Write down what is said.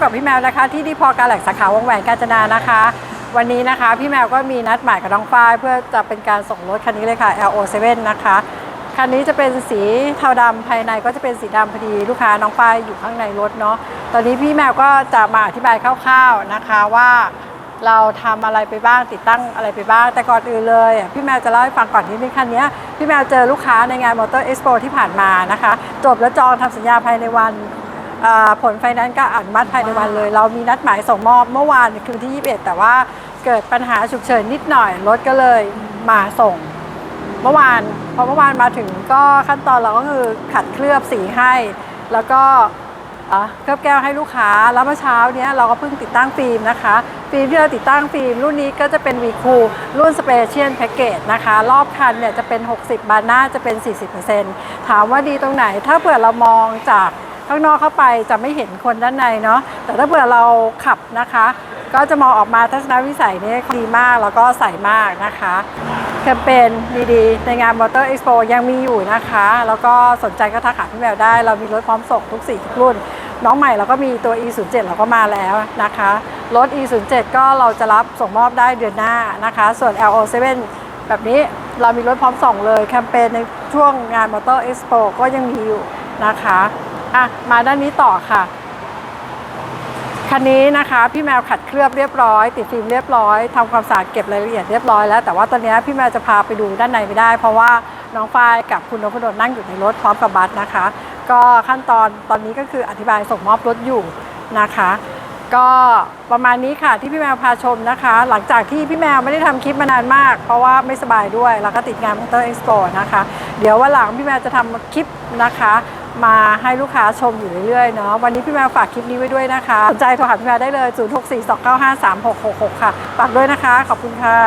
กับพี่แมวนะคะที่ดีพอการแหลกสาขาวงแหวนกาญจนานะคะ วันนี้นะคะพี่แมวก็มีนัดหมายกับน้องฝ้ายเพื่อจะเป็นการส่งรถคันนี้เลยค่ะ LO7 นะคะคันนี้จะเป็นสีเทาดำภายในก็จะเป็นสีดำพอดีลูกค้าน้องฝ้ายอยู่ข้างในรถเนาะตอนนี้พี่แมวก็จะมาอธิบายคร่าวๆนะคะว่าเราทำอะไรไปบ้างติดตั้งอะไรไปบ้าง แต่ก่อนอื่นเลย พี่แมวจะเล่าให้ฟังก่อนนิดนึงคันนี้พี่แมวเจอลูกค้าในงานมอเตอร์เอ็กซ์โปที่ผ่านมานะคะ จบแล้วจองทำสัญญาภายในวัน ผลไฟนั้นซ์ก็อนุมัติภายในวันเลย เรามีนัดหมายส่งมอบเมื่อวานคือที่ 21 แต่ว่าเกิดปัญหาฉุกเฉินนิดหน่อยรถก็เลยมาส่ง เมื่อวานพอเมื่อวานมาถึงก็ขั้นตอนเราก็คือขัดเคลือบสีให้ แล้วก็เคลือบแก้วให้ลูกค้าแล้วเมื่อเช้าเนี้ยเราก็เพิ่งติดตั้งฟิล์มนะคะ ฟิล์มที่เราติดตั้งฟิล์มรุ่นนี้ก็จะเป็น v ีคูรุ่นสเปเชียลแพ็กเกจนะคะ รอบคันเนี่ยจะเป็น 60 บานหน้าจะเป็น 40%ถามว่าดีตรงไหน ถ้าเผื่อเรามองจาก ข้างนอกเข้าไปจะไม่เห็นคนด้านในเนาะแต่ถ้าเผื่อเราขับนะคะ ก็จะมองออกมาทัศนวิสัยนี่ดีมากแล้วก็ใสมากนะคะแคมเปญดีๆ ในงาน Motor Expo ยังมีอยู่นะคะ แล้วก็สนใจก็ทักหาพี่แมวได้ เรามีรถพร้อมส่งทุกสีทุกรุ่น น้องใหม่เราก็มีตัว E07 เราก็มาแล้วนะคะรถ E07 ก็เราจะรับส่งมอบได้เดือนหน้านะคะ ส่วน LO7 แบบนี้เรามีรถพร้อมส่งเลย แคมเปญในช่วงงาน Motor Expo ก็ยังมีอยู่นะคะ อะมาด้านนี้ต่อค่ะ คันนี้นะคะพี่แมวขัดเคลือบเรียบร้อย ติดฟิล์มเรียบร้อยทำความสะอาดเก็บรายละเอียดเรียบร้อยแล้ว แต่ว่าตอนนี้พี่แมวจะพาไปดูด้านในไม่ได้ เพราะว่าน้องฝ้ายกับคุณนพดลนั่งอยู่ในรถพร้อมกับบัสนะคะ ก็ขั้นตอนตอนนี้ก็คืออธิบายส่งมอบรถอยู่นะคะ ก็ประมาณนี้ค่ะที่พี่แมวพาชมนะคะ หลังจากที่พี่แมวไม่ได้ทำคลิปมานานมาก เพราะว่าไม่สบายด้วยแล้วก็ติดงานมอเตอร์เอ็กซ์โปนะคะ เดี๋ยววันหลังพี่แมวจะทำคลิปนะคะ มาให้ลูกค้าชมอยู่เรื่อยๆเนาะวันนี้พี่แมวฝากคลิปนี้ไว้ด้วยนะคะสนใจโทรหาพี่แมวได้เลย 0642953666 ค่ะฝากด้วยนะคะ ขอบคุณค่ะ